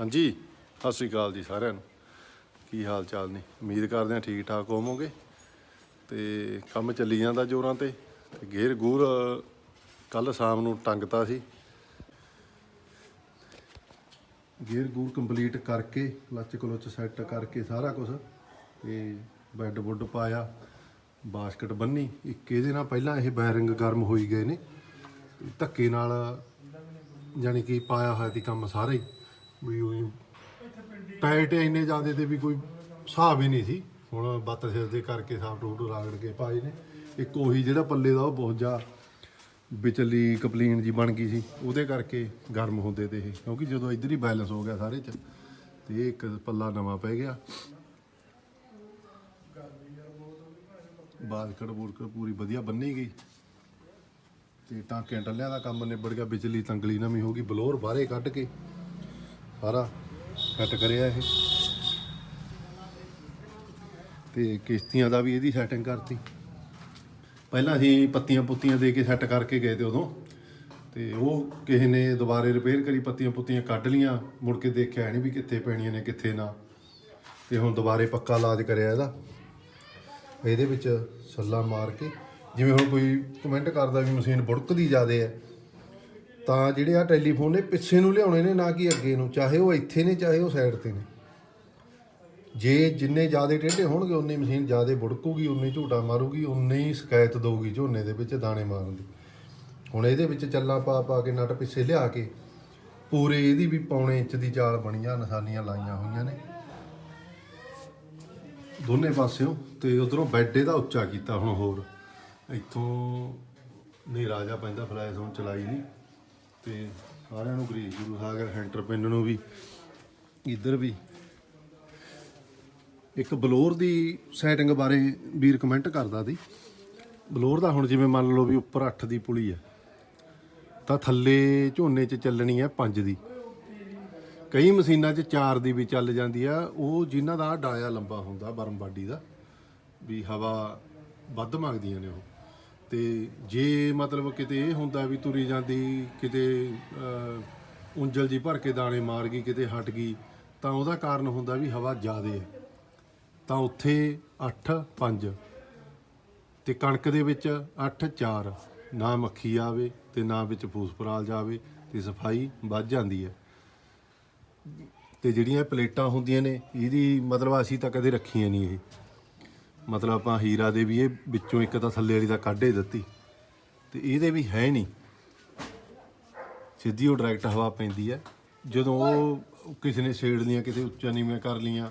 ਹਾਂਜੀ, ਸਤਿ ਸ੍ਰੀ ਅਕਾਲ ਜੀ ਸਾਰਿਆਂ ਨੂੰ। ਕੀ ਹਾਲ ਚਾਲ ਨੇ? ਉਮੀਦ ਕਰਦੇ ਹਾਂ ਠੀਕ ਠਾਕ ਹੋਵੋਗੇ। ਤੇ ਕੰਮ ਚੱਲੀ ਜਾਂਦਾ ਜੋਰਾਂ ਤੇ। ਤੇ ਗੇਰ ਗੂਰ ਕੱਲ ਸ਼ਾਮ ਨੂੰ ਟੰਗਤਾ ਸੀ। ਗੇਰ ਗੂਰ ਕੰਪਲੀਟ ਕਰਕੇ, ਲੱਚ ਕਲੋਚ ਸੈੱਟ ਕਰਕੇ ਸਾਰਾ ਕੁਝ ਤੇ ਬੈੱਡ ਬੁੱਡ ਪਾਇਆ, ਬਾਸਕਟ ਬੰਨੀ। ਇੱਕ ਇਹਦੇ ਨਾਲ ਪਹਿਲਾਂ ਇਹ ਬੈਰਿੰਗ ਗਰਮ ਹੋਈ ਗਏ ਨੇ। ਧੱਕੇ ਨਾਲ ਜਾਨੀ ਕਿ ਪਾਇਆ ਹੋਇਆ ਸੀ ਕੰਮ ਸਾਰੇ ਵੀ ਉਹੀ ਟਾਈਟ ਇੰਨੇ ਜਾਂਦੇ ਤੇ ਵੀ ਕੋਈ ਹਿਸਾਬ ਹੀ ਨਹੀਂ ਸੀ। ਹੁਣ ਬੱਤ ਸਿਰ ਦੇ ਕਰਕੇ ਸਾਫ਼ ਟੂਟ ਰਾਗੜ ਕੇ ਪਾਏ ਨੇ। ਇੱਕ ਉਹੀ ਜਿਹੜਾ ਪੱਲੇ ਦਾ ਉਹ ਬਹੁਤ ਜਾ ਵਿਚਲੀ ਕਪਲੀਨ ਜੀ ਬਣ ਗਈ ਸੀ। ਉਹਦੇ ਕਰਕੇ ਗਰਮ ਹੁੰਦੇ ਤੇ ਇਹ, ਕਿਉਂਕਿ ਜਦੋਂ ਇੱਧਰ ਹੀ ਬੈਲੈਂਸ ਹੋ ਗਿਆ ਸਾਰੇ ਚ, ਤੇ ਇਹ ਇੱਕ ਪੱਲਾ ਨਵਾਂ ਪੈ ਗਿਆ। ਬਾਸਕਟ ਬੂਰਕਟ ਪੂਰੀ ਵਧੀਆ ਬੰਨੀ ਗਈ। ਤੇ ਟਾਂਕਿਆਂ ਟੱਲਿਆਂ ਦਾ ਕੰਮ ਨਿਬੜ ਗਿਆ। ਬਿਜਲੀ ਤੰਗਲੀ ਨਵੀਂ ਹੋ ਗਈ। ਬਲੋਰ ਬਾਹਰੇ ਕੱਢ ਕੇ ਸਾਰਾ ਸੈੱਟ ਕਰਿਆ ਇਹ। ਤੇ ਕਿਸ਼ਤੀਆਂ ਦਾ ਵੀ ਇਹਦੀ ਸੈਟਿੰਗ ਕਰਤੀ। ਪਹਿਲਾਂ ਅਸੀਂ ਪੱਤੀਆਂ ਪੁੱਤੀਆਂ ਦੇ ਕੇ ਸੈੱਟ ਕਰਕੇ ਗਏ ਤੇ ਉਦੋਂ। ਤੇ ਉਹ ਕਿਸੇ ਨੇ ਦੁਬਾਰੇ ਰਿਪੇਅਰ ਕਰੀ, ਪੱਤੀਆਂ ਪੁੱਤੀਆਂ ਕੱਢ ਲੀਆਂ ਮੁੜ ਕੇ ਦੇਖਿਆ ਨਹੀਂ ਵੀ ਕਿੱਥੇ ਪੈਣੀਆਂ ਨੇ, ਕਿੱਥੇ ਨਾ। ਤੇ ਹੁਣ ਦੁਬਾਰੇ ਪੱਕਾ ਇਲਾਜ ਕਰਿਆ ਇਹਦਾ। ਇਹਦੇ ਵਿੱਚ ਸੱਲਾ ਮਾਰ ਕੇ, ਜਿਵੇਂ ਹੁਣ ਕੋਈ ਕਮੈਂਟ ਕਰਦਾ ਵੀ ਮਸ਼ੀਨ ਬੁੜਕਦੀ ਜ਼ਿਆਦੇ ਹੈ ਤਾਂ ਜਿਹੜੇ ਆ ਟੈਲੀਫੋਨ ਨੇ ਪਿੱਛੇ ਨੂੰ ਲਿਆਉਣੇ ਨੇ, ਨਾ ਕਿ ਅੱਗੇ ਨੂੰ, ਚਾਹੇ ਉਹ ਇੱਥੇ ਨੇ, ਚਾਹੇ ਉਹ ਸਾਈਡ ਤੇ ਨੇ। ਜੇ ਜਿੰਨੇ ਜ਼ਿਆਦਾ ਟੇਢੇ ਹੋਣਗੇ, ਉਨੀ ਮਸ਼ੀਨ ਜ਼ਿਆਦਾ ਬੁੜਕੂਗੀ, ਉਨੀ ਝੂਟਾ ਮਾਰੂਗੀ, ਉਨੀ ਹੀ ਸ਼ਿਕਾਇਤ ਦਊਗੀ ਝੋਨੇ ਦੇ ਵਿੱਚ ਦਾਣੇ ਮਾਰਨ ਦੀ। ਹੁਣ ਇਹਦੇ ਵਿੱਚ ਚੱਲਾਂ ਪਾ ਪਾ ਕੇ, ਨਟ ਪਿੱਛੇ ਲਿਆ ਕੇ, ਪੂਰੇ ਇਹਦੀ ਵੀ ਪੌਣੇ ਇੰਚ ਦੀ ਚਾਲ ਬਣੀਆਂ, ਨਿਸ਼ਾਨੀਆਂ ਲਾਈਆਂ ਹੋਈਆਂ ਨੇ। ਦੋਨੇ ਪਾਸਿਓਂ ਤੇ ਉਧਰੋਂ ਬੈੱਡ ਇਹਦਾ ਉੱਚਾ ਕੀਤਾ ਹੁਣ ਹੋਰ। ਇੱਥੋਂ ਨਹੀਂ ਰਾਜਾ ਪੈਂਦਾ ਫਲੈਸ਼ ਹੁਣ ਚਲਾਈ ਨਹੀਂ। ਤੇ ਸਾਰਿਆਂ ਨੂੰ ਗਰੀਸ ਗੁਰੂ ਸਾਗਰ ਹੈਂਟਰ ਪਿੰਡ ਨੂੰ ਵੀ, ਇੱਧਰ ਵੀ। ਇੱਕ ਬਲੋਰ ਦੀ ਸੈਟਿੰਗ ਬਾਰੇ ਵੀਰ ਕਮੈਂਟ ਕਰਦਾ ਸੀ। ਬਲੋਰ ਦਾ ਹੁਣ ਜਿਵੇਂ ਮੰਨ ਲਓ ਵੀ ਉੱਪਰ 8 ਦੀ ਪੁਲੀ ਹੈ ਤਾਂ ਥੱਲੇ ਝੋਨੇ 'ਚ ਚੱਲਣੀ ਹੈ 5 ਦੀ। ਕਈ ਮਸ਼ੀਨਾਂ 'ਚ 4 ਦੀ ਵੀ ਚੱਲ ਜਾਂਦੀ ਆ, ਉਹ ਜਿਨ੍ਹਾਂ ਦਾ ਡਾਇਆ ਲੰਬਾ ਹੁੰਦਾ ਬਰਮਬਾਡੀ ਦਾ, ਵੀ ਹਵਾ ਵੱਧ ਮੰਗਦੀਆਂ ਨੇ ਉਹ। ਤੇ ਜੇ ਮਤਲਬ ਕਿਤੇ ਇਹ ਹੁੰਦਾ ਵੀ ਤੁਰੀ ਜਾਂਦੀ ਕਿਤੇ ਅਹ, ਉਂਜਲ ਜੀ ਭਰ ਕੇ ਦਾਣੇ ਮਾਰ ਗਈ ਕਿਤੇ ਹਟ ਗਈ ਤਾਂ ਉਹਦਾ ਕਾਰਨ ਹੁੰਦਾ ਵੀ ਹਵਾ ਜ਼ਿਆਦੇ ਹੈ। ਤਾਂ ਉੱਥੇ 8 5 ਤੇ ਕਣਕ ਦੇ ਵਿੱਚ 8 4 ਨਾ ਮੱਖੀ ਆਵੇ ਤੇ ਨਾ ਵਿੱਚ ਫੂਸਪਰਾਲ ਜਾਵੇ ਤੇ ਸਫ਼ਾਈ ਵੱਧ ਜਾਂਦੀ ਹੈ। ਤੇ ਜਿਹੜੀਆਂ ਪਲੇਟਾਂ ਹੁੰਦੀਆਂ ਨੇ ਇਹਦੀ ਮਤਲਬ ਅਸੀਂ ਤਾਂ ਕਦੇ ਰੱਖੀਆਂ ਨਹੀਂ ਇਹ। ਮਤਲਬ ਆਪਾਂ ਹੀਰਾ ਦੇ ਵੀ ਇਹ ਵਿੱਚੋਂ ਇੱਕ ਤਾਂ ਥੱਲੇ ਵਾਲੀ ਦਾ ਕੱਢ ਹੀ ਦਿੱਤੀ। ਤੇ ਇਹਦੇ ਵੀ ਹੈ ਨਹੀਂ। ਸਿੱਧੀ ਉਹ ਡਾਇਰੈਕਟ ਹਵਾ ਪੈਂਦੀ ਹੈ। ਜਦੋਂ ਉਹ ਕਿਸੇ ਨੇ ਛੇੜ ਲੀਆਂ, ਕਿਤੇ ਉੱਚਾ ਨੀਵੇਂ ਕਰ ਲੀਆਂ,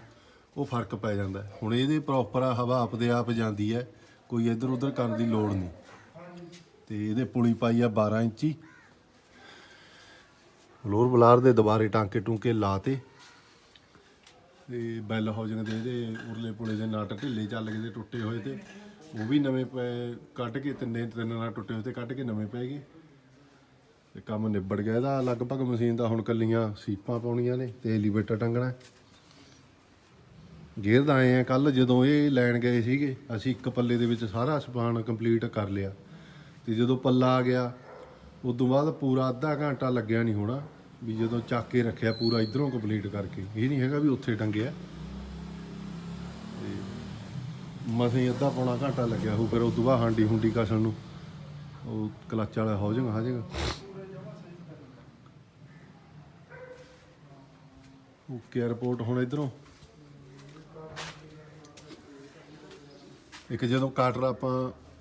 ਉਹ ਫ਼ਰਕ ਪੈ ਜਾਂਦਾ ਹੁਣ ਇਹਦੇ ਪ੍ਰੋਪਰ ਹਵਾ ਆਪਦੇ ਆਪ ਜਾਂਦੀ ਹੈ। ਕੋਈ ਇੱਧਰ ਉੱਧਰ ਕਰਨ ਦੀ ਲੋੜ ਨਹੀਂ। ਤੇ ਇਹਦੇ ਪੁਲੀ ਪਾਈ ਆ 12 ਇੰਚੀ। ਲੋਰ ਬਲਾਰ ਦੇ ਦੁਬਾਰੇ ਟਾਂਕੇ ਟੂੰਕੇ ਲਾਤੇ ਤੇ ਬੈਲ ਹਾਊਸਿੰਗ ਦੇ ਇਹਦੇ ਉਰਲੇ ਪੁਲੇ ਦੇ ਨਟ ਢਿੱਲੇ ਚੱਲ ਗਏ ਤੇ ਟੁੱਟੇ ਹੋਏ ਤੇ ਉਹ ਵੀ ਨਵੇਂ ਪਏ ਕੱਢ ਕੇ ਤਿੰਨੇ ਤਿੰਨ ਨਾਲ ਟੁੱਟੇ ਹੋਏ ਤੇ ਕੱਢ ਕੇ ਨਵੇਂ ਪੈ ਗਏ। ਤੇ ਕੰਮ ਨਿਬੜ ਗਿਆ ਇਹਦਾ, ਲਗਭਗ ਮਸ਼ੀਨ ਦਾ ਹੁਣ ਕੱਲੀਆਂ ਸੀਪਾਂ ਪਾਉਣੀਆਂ ਨੇ ਤੇ ਐਲੀਵੇਟਰ ਟੰਗਣਾ ਹੈ। ਗੇਅਰ ਆਏ ਆ ਕੱਲ ਜਦੋਂ ਇਹ ਲੈਣ ਗਏ ਸੀਗੇ, ਅਸੀਂ ਇੱਕ ਪੱਲੇ ਦੇ ਵਿੱਚ ਸਾਰਾ ਸਪਾਨ ਕੰਪਲੀਟ ਕਰ ਲਿਆ। ਤੇ ਜਦੋਂ ਪੱਲਾ ਆ ਗਿਆ, ਉਦੋਂ ਬਾਅਦ ਪੂਰਾ ਅੱਧਾ ਘੰਟਾ ਲੱਗਿਆ ਨਹੀਂ ਹੋਣਾ। ਵੀ ਜਦੋਂ ਚੱਕ ਕੇ ਰੱਖਿਆ ਪੂਰਾ ਇਧਰੋਂ ਕੰਪਲੀਟ ਕਰਕੇ। ਇਹ ਨਹੀਂ ਹੈਗਾ ਵੀ ਉੱਥੇ ਟੰਗਿਆ ਤੇ ਮਸੀਂ ਅੱਧਾ ਪੌਣਾ ਘੰਟਾ ਲੱਗਿਆ ਹੋ ਫਿਰ ਉਦੋਂ ਬਾਅਦ ਹਾਂਡੀ ਹੁੰਡੀ ਕਸਣ ਨੂੰ। ਉਹ ਕਲਚ ਵਾਲਾ ਹੋ ਜਾਏਗਾ ਹੋ ਜਾਏਗਾ ਓਕੇ ਰਿਪੋਰਟ ਹੁਣ ਇਧਰੋਂ। ਇੱਕ ਜਦੋਂ ਕਾਟਰ ਆਪਾਂ,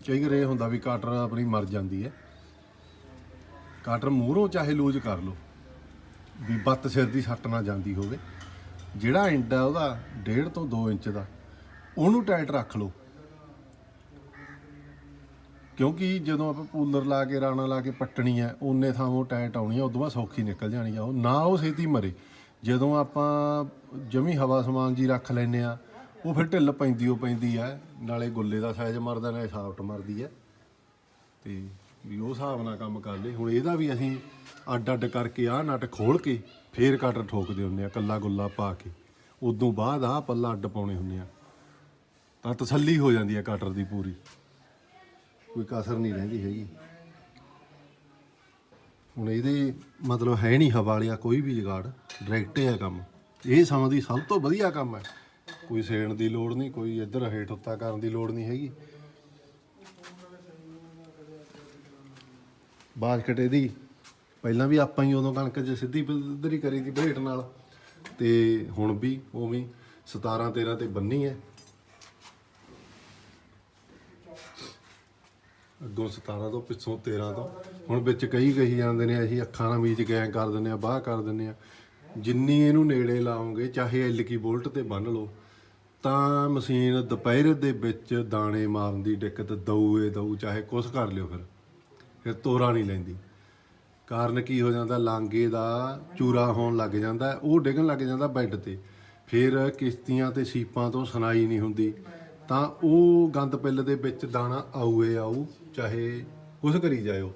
ਕਈ ਵਾਰ ਇਹ ਹੁੰਦਾ ਵੀ ਕਾਟਰ ਆਪਣੀ ਮਰ ਜਾਂਦੀ ਹੈ। ਕਾਟਰ ਮੂਹਰੋਂ ਚਾਹੇ ਲੂਜ਼ ਕਰ ਲਓ। ਵੀ ਬੱਤ ਸਿਰ ਦੀ ਸੱਟ ਨਾ ਜਾਂਦੀ ਹੋਵੇ। ਜਿਹੜਾ ਇੰਡ ਆ ਉਹਦਾ 1.5 ਤੋਂ 2 ਇੰਚ ਦਾ, ਉਹਨੂੰ ਟਾਈਟ ਰੱਖ ਲਓ। ਕਿਉਂਕਿ ਜਦੋਂ ਆਪਾਂ ਪੂਲਰ ਲਾ ਕੇ, ਰਾਣਾ ਲਾ ਕੇ ਪੱਟਣੀ ਹੈ, ਉਹਨੇ ਥਾਂ ਉਹ ਟਾਈਟ ਆਉਣੀ ਆ ਉਦੋਂ ਬਾਅਦ ਸੌਖੀ ਨਿਕਲ ਜਾਣੀ ਆ। ਉਹ ਨਾ ਉਹ ਛੇਤੀ ਮਰੇ। ਜਦੋਂ ਆਪਾਂ ਜਮੀ ਹਵਾ ਸਮਾਨ ਜੀ ਰੱਖ ਲੈਨੇ ਆ ਉਹ ਫਿਰ ਢਿੱਲ ਪੈਂਦੀ, ਉਹ ਪੈਂਦੀ ਆ ਨਾਲੇ ਗੁੱਲੇ ਦਾ ਸਾਈਜ਼ ਮਰਦਾ, ਨਾਲੇ ਸਾਫਟ ਮਰਦੀ ਆ ਤੇ ਵੀ ਉਹ ਹਿਸਾਬ ਨਾਲ ਕੰਮ ਕਰ ਲਏ। ਹੁਣ ਇਹਦਾ ਵੀ ਅਸੀਂ ਅੱਡ ਅੱਡ ਕਰਕੇ ਆਹ ਨਟ ਖੋਲ ਕੇ ਫੇਰ ਕਟਰ ਠੋਕਦੇ ਹੁੰਦੇ ਆ, ਕੱਲਾ ਗੁੱਲਾ ਪਾ ਕੇ। ਉਦੋਂ ਬਾਅਦ ਆਹ ਪੱਲਾ ਅੱਡ ਪਾਉਣੇ ਹੁੰਦੇ ਆ। ਤਾਂ ਤਸੱਲੀ ਹੋ ਜਾਂਦੀ ਆ ਕਟਰ ਦੀ ਪੂਰੀ। ਕੋਈ ਕਸਰ ਨਹੀਂ ਰਹਿੰਦੀ ਹੈਗੀ। ਹੁਣ ਇਹਦੇ ਮਤਲਬ ਹੈ ਨਹੀਂ ਹਵਾ ਵਾਲਿਆ ਕੋਈ ਵੀ ਜਗਾੜ ਡਾਇਰੈਕਟ ਹੈ ਕੰਮ। ਇਹ ਸਮਾਂ ਦੀ ਸਭ ਤੋਂ ਵਧੀਆ ਕੰਮ ਹੈ। ਕੋਈ ਸੇਣ ਦੀ ਲੋੜ ਨਹੀਂ, ਕੋਈ ਇੱਧਰ ਹੇਠ ਉੱਤਾ ਕਰਨ ਦੀ ਲੋੜ ਨਹੀਂ ਹੈਗੀ। ਬਾਸਕਟ ਇਹਦੀ ਪਹਿਲਾਂ ਵੀ ਆਪਾਂ ਹੀ ਉਦੋਂ ਕਣਕ 'ਚ ਸਿੱਧੀ ਪੱਧਰੀ ਕਰੀ ਦੀ ਬਰੇਟ ਨਾਲ। ਤੇ ਹੁਣ ਵੀ ਉਵੇਂ ਹੀ 17 13 ਤੇ ਬੰਨੀ ਹੈ ਅੱਗੋਂ 17 ਤੋਂ, ਪਿੱਛੋਂ 13 ਤੋਂ। ਹੁਣ ਵਿੱਚ ਕਈ ਕਹੀ ਜਾਂਦੇ ਨੇ, ਅਸੀਂ ਅੱਖਾਂ ਨਾਲ ਮੀਚ ਕੇ ਕਰ ਦਿੰਦੇ ਆ ਬਾਹ ਕਰ ਦਿੰਦੇ ਆ ਜਿੰਨੀ ਇਹਨੂੰ ਨੇੜੇ ਲਾਉਂਗੇ ਚਾਹੇ ਐਲਕੀ ਬੋਲਟ ਤੇ ਬੰਨ ਲਓ, ਤਾਂ ਮਸ਼ੀਨ ਦੁਪਹਿਰ ਦੇ ਵਿੱਚ ਦਾਣੇ ਮਾਰਨ ਦੀ ਦਿੱਕਤ ਦਊ ਏ ਦਊ, ਚਾਹੇ ਕੁਛ ਕਰ ਲਿਓ ਫਿਰ। ਫਿਰ ਤੋਰਾ ਨਹੀਂ ਲੈਂਦੀ। ਕਾਰਨ ਕੀ ਹੋ ਜਾਂਦਾ? ਲਾਂਗੇ ਦਾ ਚੂਰਾ ਹੋਣ ਲੱਗ ਜਾਂਦਾ, ਉਹ ਡਿੱਗਣ ਲੱਗ ਜਾਂਦਾ ਬੈੱਡ ਤੇ। ਫਿਰ ਕਿਸ਼ਤੀਆਂ ਤੇ ਸੀਪਾਂ ਤੋਂ ਸੁਣਾਈ ਨਹੀਂ ਹੁੰਦੀ। ਤਾਂ ਉਹ ਗੰਦ ਪਿੱਲ ਦੇ ਵਿੱਚ ਦਾਣਾ ਆਊਏ ਆਊ, ਚਾਹੇ ਕੁਛ ਕਰੀ ਜਾਇਓ।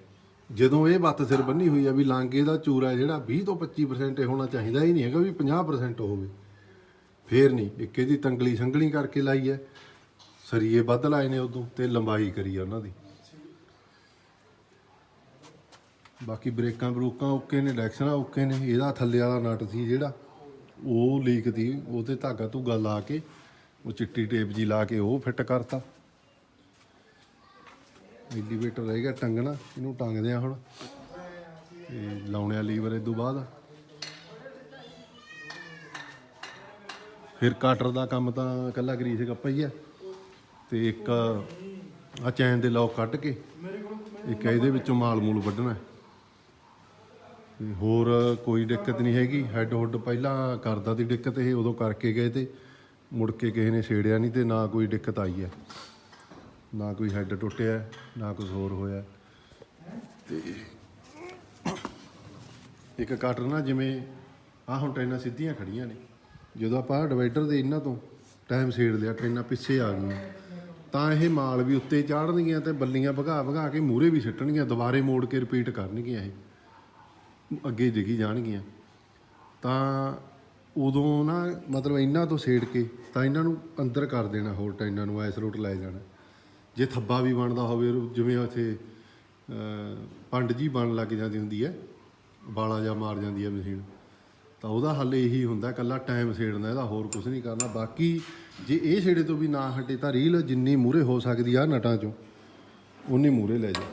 ਜਦੋਂ ਇਹ ਬੱਤ ਸਿਰ ਬੰਨੀ ਹੋਈ ਆ ਵੀ ਲਾਂਗੇ ਦਾ ਚੂਰਾ ਜਿਹੜਾ 20 ਤੋਂ 25% ਹੋਣਾ ਚਾਹੀਦਾ ਹੀ ਨਹੀਂ ਹੈਗਾ ਵੀ 50% ਹੋਵੇ। ਫੇਰ ਨਹੀਂ, ਇੱਕ ਇਹਦੀ ਤੰਗਲੀ ਸੰਗਲੀ ਕਰਕੇ ਲਾਈ ਹੈ। ਸਰੀਏ ਵੱਧ ਲਾਏ ਨੇ ਉਦੋਂ ਤੇ ਲੰਬਾਈ ਕਰੀ ਆ ਉਹਨਾਂ ਦੀ। ਬਾਕੀ ਬ੍ਰੇਕਾਂ ਬਰੂਕਾਂ ਓਕੇ ਨੇ ਡੈਕਸ਼ਨਾਂ ਓਕੇ ਨੇ, ਇਹਦਾ ਥੱਲੇ ਵਾਲਾ ਨਟ ਸੀ ਜਿਹੜਾ, ਉਹ ਲੀਕ ਦੀ ਉਹ ਤੇ ਧਾਗਾ ਧੁਗਾ ਲਾ ਕੇ, ਉਹ ਚਿੱਟੀ ਟੇਪ ਜੀ ਲਾ ਕੇ ਉਹ ਫਿੱਟ ਕਰਤਾ। ਐਲੀਵੇਟਰ ਰਹਿ ਗਿਆ ਟੰਗਣਾ, ਇਹਨੂੰ ਟੰਗਦੇ ਆ ਹੁਣ। ਤੇ ਲਾਉਣੇ ਆ ਲੀਵਰ ਇਸ ਤੋਂ ਬਾਅਦ। ਫਿਰ ਕਟਰ ਦਾ ਕੰਮ ਤਾਂ ਇਕੱਲਾ ਗਰੀਸ ਕੱਪਾ ਹੀ ਹੈ ਤੇ ਇੱਕ ਆ ਚੈਨ ਦੇ ਲੋਕ ਕੱਢ ਕੇ, ਇੱਕ ਇਹਦੇ ਵਿੱਚੋਂ ਮਾਲ ਮੂਲ ਵੱਢਣਾ। ਤੇ ਹੋਰ ਕੋਈ ਦਿੱਕਤ ਨਹੀਂ ਹੈਗੀ। ਹੈੱਡ ਹੁੱਡ ਪਹਿਲਾਂ ਕਰਦਾ ਦੀ ਦਿੱਕਤ ਇਹ, ਉਦੋਂ ਕਰਕੇ ਗਏ ਤੇ ਮੁੜ ਕੇ ਕਿਸੇ ਨੇ ਛੇੜਿਆ ਨਹੀਂ ਤੇ ਨਾ ਕੋਈ ਦਿੱਕਤ ਆਈ ਹੈ। ਨਾ ਕੋਈ ਹੈੱਡ ਟੁੱਟਿਆ, ਨਾ ਕੁਝ ਹੋਰ ਹੋਇਆ। ਤੇ ਇੱਕ ਕਟਰ ਨਾ ਜਿਵੇਂ, ਆਹ ਹੁਣ ਟ੍ਰੇਨਾਂ ਸਿੱਧੀਆਂ ਖੜੀਆਂ ਨੇ। ਜਦੋਂ ਆਪਾਂ ਡਿਵਾਈਡਰ ਦੇ ਇਹਨਾਂ ਤੋਂ ਟਾਈਮ ਛੇੜ ਲਿਆ, ਟ੍ਰੇਨਾਂ ਪਿੱਛੇ ਆ ਗਈਆਂ, ਤਾਂ ਇਹ ਮਾਲ ਵੀ ਉੱਤੇ ਚਾੜਨਗੀਆਂ ਤੇ ਬੱਲੀਆਂ ਭਗਾ ਭਗਾ ਕੇ ਮੂਹਰੇ ਵੀ ਸਿੱਟਣਗੀਆਂ, ਦੁਬਾਰੇ ਮੋੜ ਕੇ ਰਿਪੀਟ ਕਰਨਗੀਆਂ ਇਹ। ਅੱਗੇ ਡਿੱਗੀ ਜਾਣਗੀਆਂ। ਤਾਂ ਉਦੋਂ ਨਾ ਮਤਲਬ ਇਹਨਾਂ ਤੋਂ ਸੇੜ ਕੇ ਤਾਂ ਇਹਨਾਂ ਨੂੰ ਅੰਦਰ ਕਰ ਦੇਣਾ ਹੋਰ ਟਾਈਨਾਂ ਨੂੰ ਐਸ ਰੋਟ ਲੈ ਜਾਣਾ। ਜੇ ਥੱਬਾ ਵੀ ਬਣਦਾ ਹੋਵੇ, ਜਿਵੇਂ ਉੱਥੇ ਪੰਡ ਜੀ ਬਣ ਲੱਗ ਜਾਂਦੀ ਹੁੰਦੀ ਹੈ ਬਾਲਾ ਜਾਂ ਮਾਰ ਜਾਂਦੀ ਹੈ ਮਸ਼ੀਨ, ਤਾਂ ਉਹਦਾ ਹੱਲ ਇਹੀ ਹੁੰਦਾ ਕੱਲਾ ਟਾਈਮ ਸੇੜਨਾ, ਇਹਦਾ ਹੋਰ ਕੁਝ ਨਹੀਂ ਕਰਨਾ। ਬਾਕੀ ਜੇ ਇਹ ਛੇੜੇ ਤੋਂ ਵੀ ਨਾ ਹਟੇ ਤਾਂ ਰੀਲ ਜਿੰਨੀ ਮੂਰੇ ਹੋ ਸਕਦੀ ਆ ਨਟਾਂ ਚੋਂ ਉਨੀ ਮੂਰੇ ਲੈ ਜਾ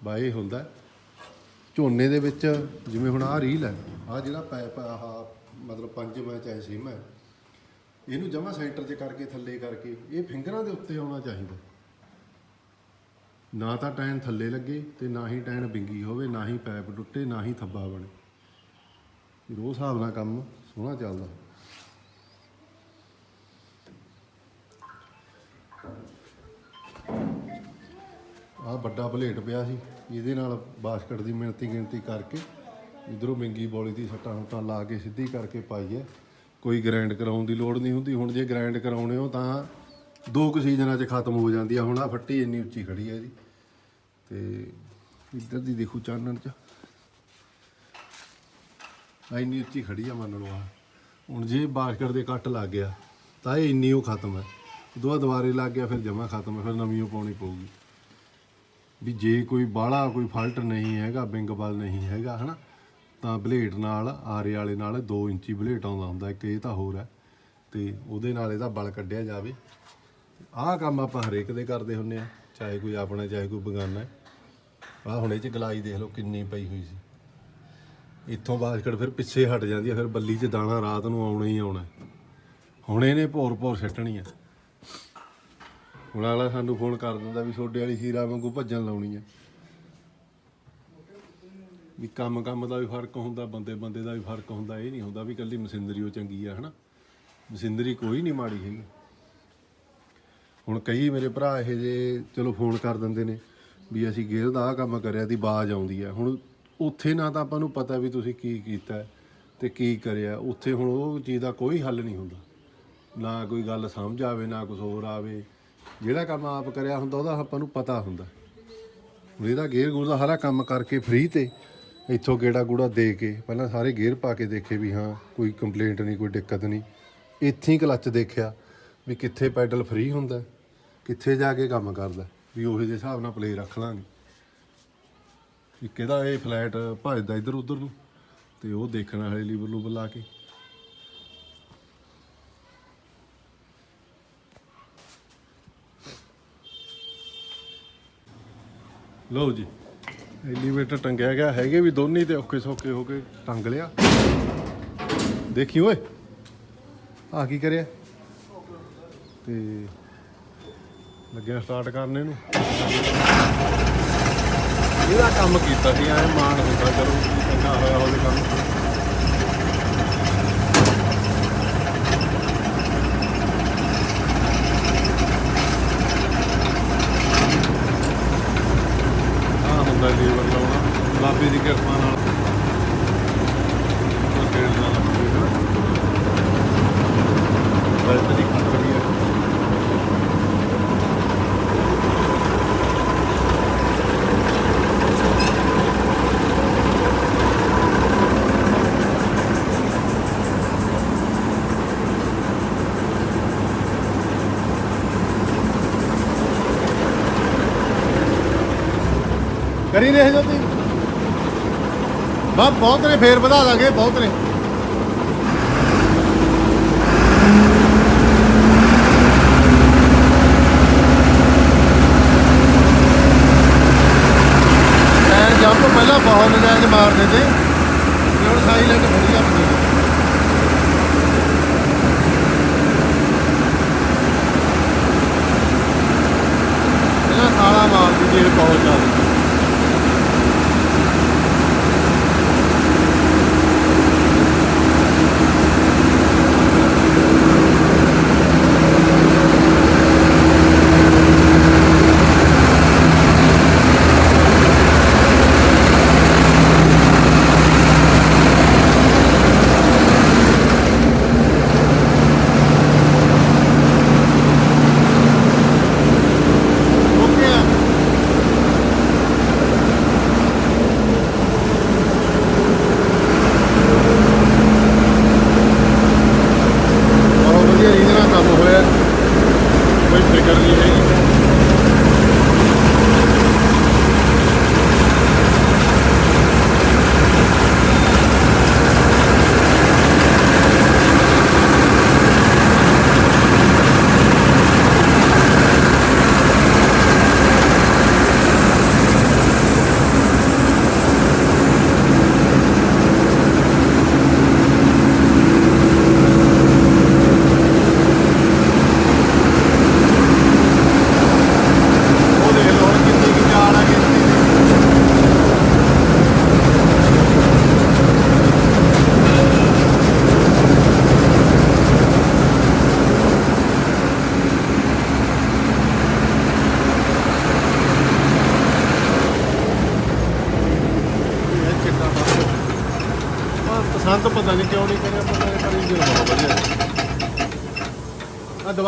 ਬਾ ਹੁੰਦਾ। ਝੋਨੇ ਦੇ ਵਿੱਚ ਜਿਵੇਂ ਹੁਣ ਆਹ ਰੀਲ ਹੈ, ਆਹ ਜਿਹੜਾ ਪਾਈਪ ਆਹ ਮਤਲਬ ਪੰਜ ਮੈਂ ਚਾਹੇ ਸਿਮ ਹੈ, ਇਹਨੂੰ ਜਮਾ ਸੈਂਟਰ 'ਚ ਕਰਕੇ, ਥੱਲੇ ਕਰਕੇ, ਇਹ ਫਿੰਗਰਾਂ ਦੇ ਉੱਤੇ ਆਉਣਾ ਚਾਹੀਦਾ। ਨਾ ਤਾਂ ਟਾਇਨ ਥੱਲੇ ਲੱਗੇ ਤੇ ਨਾ ਹੀ ਟਾਇਨ ਬਿੰਗੀ ਹੋਵੇ, ਨਾ ਹੀ ਪੈਪ ਟੁੱਟੇ, ਨਾ ਹੀ ਥੱਬਾ ਬਣੇ। ਫਿਰ ਉਹ ਹਿਸਾਬ ਨਾਲ ਕੰਮ ਸੋਹਣਾ ਚੱਲਦਾ। ਆਹ ਵੱਡਾ ਬਲੇਟ ਪਿਆ ਸੀ, ਇਹਦੇ ਨਾਲ ਬਾਸਕਟ ਦੀ ਮਿਣਤੀ ਗਿਣਤੀ ਕਰਕੇ ਇਧਰੋਂ ਮਿੰਗੀ ਬੋਲੀ ਦੀ ਸੱਟਾਂ ਹੁੱਟਾਂ ਲਾ ਕੇ ਸਿੱਧੀ ਕਰਕੇ ਪਾਈ ਹੈ। ਕੋਈ ਗ੍ਰਾਈਂਡ ਕਰਾਉਣ ਦੀ ਲੋੜ ਨਹੀਂ ਹੁੰਦੀ, ਹੁਣ ਜੇ ਗ੍ਰਾਈਂਡ ਕਰਾਉਣੇ ਹੋ ਤਾਂ ਦੋ ਕੁ ਸੀਜ਼ਨਾਂ 'ਚ ਖਤਮ ਹੋ ਜਾਂਦੀ ਆ, ਹੁਣ ਆ ਫੱਟੀ ਇੰਨੀ ਉੱਚੀ ਖੜੀ ਹੈ ਇਹਦੀ। ਤੇ ਇੱਧਰ ਦੀ ਦੇਖੋ ਚਾਨਣ 'ਚ। ਆ ਇੰਨੀ ਉੱਚੀ ਖੜੀ ਆ ਮੰਨ ਲਓ ਆ ਹੁਣ ਜੇ ਬਾਸਕਟ ਦੇ ਕੱਟ ਲੱਗ ਗਿਆ, ਤਾਂ ਇਹ ਇੰਨੀ ਉਹ ਖਤਮ ਹੈ। ਦੁਆ ਦੁਬਾਰੇ ਲੱਗ ਗਿਆ, ਫਿਰ ਜਮਾ ਖਤਮ ਹੈ, ਫਿਰ ਨਵੀਂ ਉਹ ਪਾਉਣੀ ਪਊਗੀ। ਵੀ ਜੇ ਕੋਈ ਬਾਹਲਾ ਕੋਈ ਫਾਲਟ ਨਹੀਂ ਹੈਗਾ ਬਿੰਗ ਬਲ ਨਹੀਂ ਹੈਗਾ, ਹਨਾ, ਤਾਂ ਬਲੇਡ ਨਾਲ, ਆਰੇ ਵਾਲੇ ਨਾਲ 2 ਇੰਚੀ ਬਲੇਡ ਆਉਂਦਾ ਹੁੰਦਾ, ਇੱਕ ਇਹ ਤਾਂ ਹੋਰ ਹੈ, ਤੇ ਉਹਦੇ ਨਾਲ ਇਹਦਾ ਬਲ ਕੱਢਿਆ ਜਾਵੇ। ਆਹ ਕੰਮ ਆਪਾਂ ਹਰੇਕ ਦੇ ਕਰਦੇ ਹੁੰਨੇ ਆ, ਚਾਹੇ ਕੋਈ ਆਪਣਾ, ਚਾਹੇ ਕੋਈ ਬਗਾਨਾ। ਆਹ ਹੁਣ ਇਹ ਚ ਗਲਾਈ ਦੇਖ ਲਓ ਕਿੰਨੀ ਪਈ ਹੋਈ ਸੀ। ਇੱਥੋਂ ਬਾਸਕਟ ਫਿਰ ਪਿੱਛੇ ਹਟ ਜਾਂਦੀ ਆ, ਫਿਰ ਬੱਲੀ 'ਚ ਦਾਣਾ ਰਾਤ ਨੂੰ ਆਉਣਾ ਹੀ ਆਉਣਾ। ਹੁਣ ਇਹਨੇ ਭੋਰ ਭੋਰ ਸਿੱਟਣੀ ਆ। ਹੁਣ ਅਗਲਾ ਸਾਨੂੰ ਫੋਨ ਕਰ ਦਿੰਦਾ ਵੀ ਤੁਹਾਡੇ ਵਾਲੀ ਹੀਰਾ ਵਾਂਗੂ ਭੱਜਣ ਲਾਉਣੀ ਆ। ਵੀ ਕੰਮ ਕੰਮ ਦਾ ਵੀ ਫ਼ਰਕ ਹੁੰਦਾ, ਬੰਦੇ ਬੰਦੇ ਦਾ ਵੀ ਫ਼ਰਕ ਹੁੰਦਾ, ਇਹ ਨਹੀਂ ਹੁੰਦਾ ਵੀ ਕੱਲੀ ਮਸ਼ੀਨਰੀ ਉਹ ਚੰਗੀ ਆ, ਹਨਾ? ਮਸ਼ੀਨਰੀ ਕੋਈ ਨਹੀਂ ਮਾੜੀ ਹੈਗੀ। ਹੁਣ ਕਈ ਮੇਰੇ ਭਰਾ ਇਹ ਜੇ ਚਲੋ ਫੋਨ ਕਰ ਦਿੰਦੇ ਨੇ ਵੀ ਅਸੀਂ ਗੇਅਰ ਦਾ ਆਹ ਕੰਮ ਕਰਿਆ ਦੀ ਬਾਜ਼ ਆਉਂਦੀ ਹੈ ਹੁਣ ਉੱਥੇ ਨਾ ਤਾਂ ਆਪਾਂ ਨੂੰ ਪਤਾ ਵੀ ਤੁਸੀਂ ਕੀ ਕੀਤਾ ਹੈ ਤੇ ਕੀ ਕਰਿਆ। ਉੱਥੇ ਹੁਣ ਉਹ ਚੀਜ਼ ਦਾ ਕੋਈ ਹੱਲ ਨਹੀਂ ਹੁੰਦਾ। ਨਾ ਕੋਈ ਗੱਲ ਸਮਝ ਆਵੇ, ਨਾ ਕੁਝ ਹੋਰ ਆਵੇ। ਜਿਹੜਾ ਕੰਮ ਆਪ ਕਰਿਆ ਹੁੰਦਾ, ਉਹਦਾ ਆਪਾਂ ਨੂੰ ਪਤਾ ਹੁੰਦਾ। ਹੁਣ ਇਹਦਾ ਗੇਅਰ ਗੂਰ ਦਾ ਸਾਰਾ ਕੰਮ ਕਰਕੇ ਫ੍ਰੀ ਤੇ ਇੱਥੋਂ ਗੇੜਾ ਗੂੜਾ ਦੇ ਕੇ ਪਹਿਲਾਂ ਸਾਰੇ ਗੇਅਰ ਪਾ ਕੇ ਦੇਖੇ ਵੀ ਹਾਂ, ਕੋਈ ਕੰਪਲੇਂਟ ਨਹੀਂ, ਕੋਈ ਦਿੱਕਤ ਨਹੀਂ। ਇੱਥੇ ਹੀ ਕਲੱਚ ਦੇਖਿਆ ਵੀ ਕਿੱਥੇ ਪੈਡਲ ਫ੍ਰੀ ਹੁੰਦਾ, ਕਿੱਥੇ ਜਾ ਕੇ ਕੰਮ ਕਰਦਾ, ਵੀ ਉਹੇ ਦੇ ਹਿਸਾਬ ਨਾਲ ਪਲੇ ਰੱਖ ਲਾਂਗੇ। ਵੀ ਕਿਹਦਾ ਇਹ ਫਲੈਟ ਭੱਜਦਾ ਇੱਧਰ ਉੱਧਰ ਨੂੰ, ਤੇ ਉਹ ਦੇਖਣ ਵਾਲੇ ਲੀਵਰ ਲੂਵਰ ਲਾ ਕੇ। ਲਓ ਜੀ ਐਲੀਵੇਟਰ ਟੰਗਿਆ ਗਿਆ, ਹੈਗੇ ਵੀ ਦੋਨੇ ਹੀ ਤੇ ਔਖੇ ਸੌਖੇ ਹੋ ਕੇ ਟੰਗ ਲਿਆ। ਦੇਖੀ ਓਏ ਆ ਕੀ ਕਰਿਆ? ਤੇ ਲੱਗਿਆ ਸਟਾਰਟ ਕਰਨੇ ਨੂੰ ਇਹਦਾ ਕੰਮ ਕੀਤਾ ਸੀ, ਐ ਮਾਣ ਹੁੰਦਾ ਕਰੋ ਕੀ ਚੰਗਾ ਹੋਇਆ ਹੋਵੇ ਕੰਮ ਆ ਹੁੰਦਾ ਲੀਵਰ ਲਾਉਣਾ ਬਾਬੇ ਦੀ ਕਿਰਪਾ ਨਾਲ ਉਹ ਖੇਡ ਨਾਲ ਬੈਲਟ ਦੀ ਖੰਡ ਵੀ ਹੈ ਕਰੀ ਰਹੇ ਜੋਤੀ ਬਾ ਬਹੁਤ ਨੇ, ਫੇਰ ਵਧਾ ਦਾਂਗੇ, ਬਹੁਤ ਨੇ। ਟਾਇਰ ਜੰਪ ਪਹਿਲਾਂ ਬਹੁਤ ਨਜਾਇਜ਼ ਮਾਰਦੇ ਤੇ ਹੁਣ ਸਾਈਲੈਂਟ ਵਧੀਆ ਬਣੀ ਇਹਨਾਂ ਖਾਲਾ ਮਾਰਦੀ ਜੇ ਬਹੁਤ ਜ਼ਿਆਦਾ।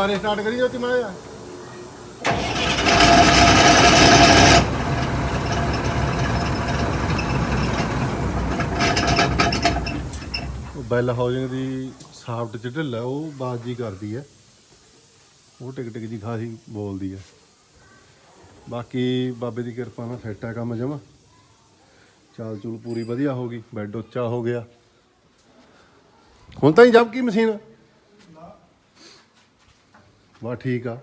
ਦੁਬਾਰੇ ਸਟਾਰਟ ਕਰੀ ਜੋਤੀ ਮਾਇਆ ਉਹ ਬੈਲ ਹਾਊਸਿੰਗ ਦੀ ਸਾਫਟ ਚ ਢਿੱਲ ਹੈ ਉਹ ਬਾਜੀ ਕਰਦੀ ਹੈ ਉਹ ਟਿਕ ਟਿਕ ਜੀ ਖਾਸੀ ਬੋਲਦੀ ਹੈ ਬਾਕੀ ਬਾਬੇ ਦੀ ਕਿਰਪਾ ਨਾਲ ਸੈੱਟ ਹੈ ਕੰਮ ਜਮਾ। ਚਾਲ ਚੂਲ ਪੂਰੀ ਵਧੀਆ ਹੋ ਗਈ ਬੈੱਡ ਉੱਚਾ ਹੋ ਗਿਆ। ਹੁਣ ਤਾਂ ਹੀ ਜਬ ਕੀ ਮਸ਼ੀਨ ਬਸ ਠੀਕ ਆ।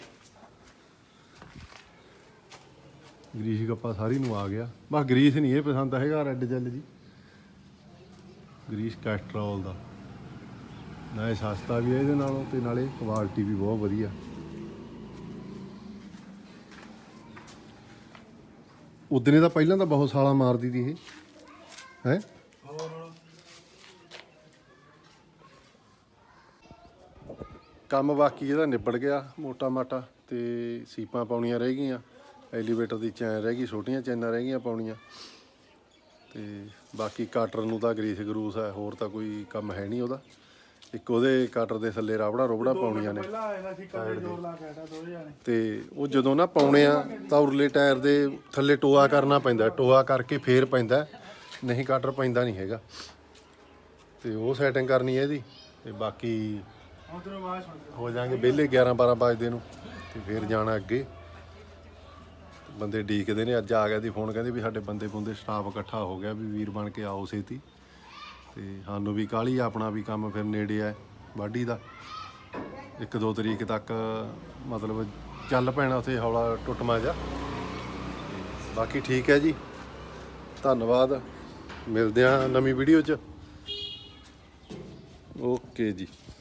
ਗਰੀਸ ਗੱਪਾ ਸਾਰੀ ਨੂੰ ਆ ਗਿਆ। ਬਸ ਗਰੀਸ ਨਹੀਂ ਇਹ ਪਸੰਦ ਹੈਗਾ ਰੈੱਡ ਜੈਲ ਜੀ। ਗਰੀਸ ਕੈਸਟਰੋਲ ਦਾ। ਨਾਲੇ ਸਸਤਾ ਵੀ ਹੈ ਇਹਦੇ ਨਾਲੋਂ ਤੇ ਨਾਲੇ ਕੁਆਲਿਟੀ ਵੀ ਬਹੁਤ ਵਧੀਆ। ਉਦਨੇ ਤਾਂ ਪਹਿਲਾਂ ਤਾਂ ਬਹੁਤ ਸਾਲਾ ਮਾਰਦੀ ਸੀ ਇਹ। ਹੈ? ਕੰਮ ਬਾਕੀ ਇਹਦਾ ਨਿਬੜ ਗਿਆ ਮੋਟਾ ਮਾਟਾ ਤੇ ਸੀਪਾਂ ਪਾਉਣੀਆਂ ਰਹਿ ਗਈਆਂ। ਐਲੀਵੇਟਰ ਦੀ ਚੈਨ ਰਹਿ ਗਈ ਛੋਟੀਆਂ ਚੈਨਾਂ ਰਹਿ ਗਈਆਂ ਪਾਉਣੀਆਂ। ਤੇ ਬਾਕੀ ਕਟਰ ਨੂੰ ਤਾਂ ਗਰੀਸ ਗਰੂਸ ਹੈ ਹੋਰ ਤਾਂ ਕੋਈ ਕੰਮ ਹੈ ਨਹੀਂ ਉਹਦਾ। ਇੱਕ ਉਹਦੇ ਕਟਰ ਦੇ ਥੱਲੇ ਰਾਵੜਾ ਰੋਬੜਾ ਪਾਉਣੀਆਂ ਨੇ। ਤੇ ਉਹ ਜਦੋਂ ਨਾ ਪਾਉਣੇ ਆ ਤਾਂ ਉਰਲੇ ਟਾਇਰ ਦੇ ਥੱਲੇ ਟੋਆ ਕਰਨਾ ਪੈਂਦਾ ਟੋਆ ਕਰਕੇ ਫੇਰ ਪੈਂਦਾ ਨਹੀਂ ਕਟਰ ਪੈਂਦਾ ਨਹੀਂ ਹੈਗਾ। ਤੇ ਉਹ ਸੈਟਿੰਗ ਕਰਨੀ ਹੈ ਇਹਦੀ ਤੇ ਬਾਕੀ ਹੋ ਜਾਾਂਗੇ ਵਿਹਲੇ 11 12 ਵਜੇ ਨੂੰ ਤੇ ਫਿਰ ਜਾਣਾ ਅੱਗੇ। ਬੰਦੇ ਡੀਕਦੇ ਨੇ ਅੱਜ ਆ ਗਿਆ ਦੀ ਫੋਨ ਕਹਿੰਦੇ ਵੀ ਸਾਡੇ ਬੰਦੇ ਬੁੰਦੇ ਸਟਾਫ ਇਕੱਠਾ ਹੋ ਗਿਆ ਵੀ ਵੀਰ ਬਣ ਕੇ ਆਓ ਛੇਤੀ ਤੇ ਸਾਨੂੰ ਵੀ ਕਾਹਲੀ ਆ, ਆਪਣਾ ਵੀ ਕੰਮ ਫਿਰ ਨੇੜੇ ਆ ਵਾਢੀ ਦਾ। ਇੱਕ ਦੋ ਤਰੀਕ ਤੱਕ ਮਤਲਬ ਚੱਲ ਪੈਣਾ ਉੱਥੇ ਹੌਲਾ ਟੁੱਟਮਾ ਜਾ ਬਾਕੀ ਠੀਕ ਹੈ ਜੀ। ਧੰਨਵਾਦ। ਮਿਲਦੇ ਹਾਂ ਨਵੀਂ ਵੀਡੀਓ 'ਚ। ਓਕੇ ਜੀ।